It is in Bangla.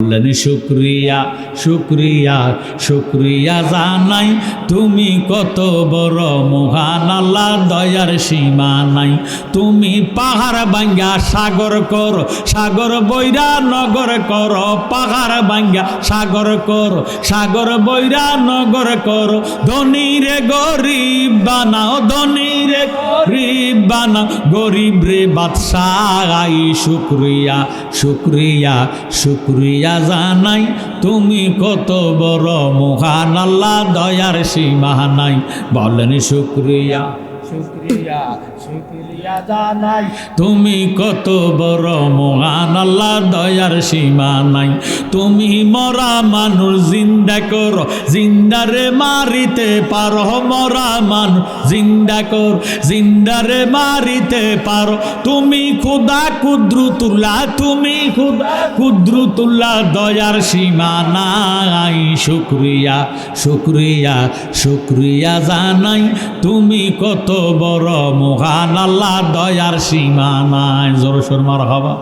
বললেন, শুক্রিয়া শুক্রিয়া শুক্রিয়া জানাই। তুমি কত বড় মহান আল্লাহ দয়ার সীমা নাই। তুমি পাহাড় ভাঙ্গা সাগর কর, সাগর বৈরা নগর কর, পাহাড় ভাঙ্গা সাগর কর, সাগর বৈরা নগর কর। ধনী রে গরিব বানাও, ধনী রে গরিব বানাও গরিব রে বাদশাহ শুক্রিয়া শুক্রিয়া শুক্রিয়া জানাই। তুমি কত বড় মহান আল্লাহ, দয়ার সীমা নাই। বলেন শুক্রিয়া। শুক্রিয়া শুক্রিয়া জানাই। তুমি কত বড় মহান, আল্লাহ দয়ার সীমা নাই। তুমি মরা মানুষ, জিন্দা কর জিন্দারে মারিতে পারো, মরা মানুষ, জিন্দা কর জিন্দারে মারিতে পারো। তুমি খুদা কুদ্রু তুলা তুমি খুদা কুদ্রু তুলা দয়ার সীমা নাই। শুক্রিয়া শুক্রিয়া শুক্রিয়া জানাই। তুমি কত বড় মহান আল্লাহ দয়ার সীমা নাই। জোর সোর মার হবা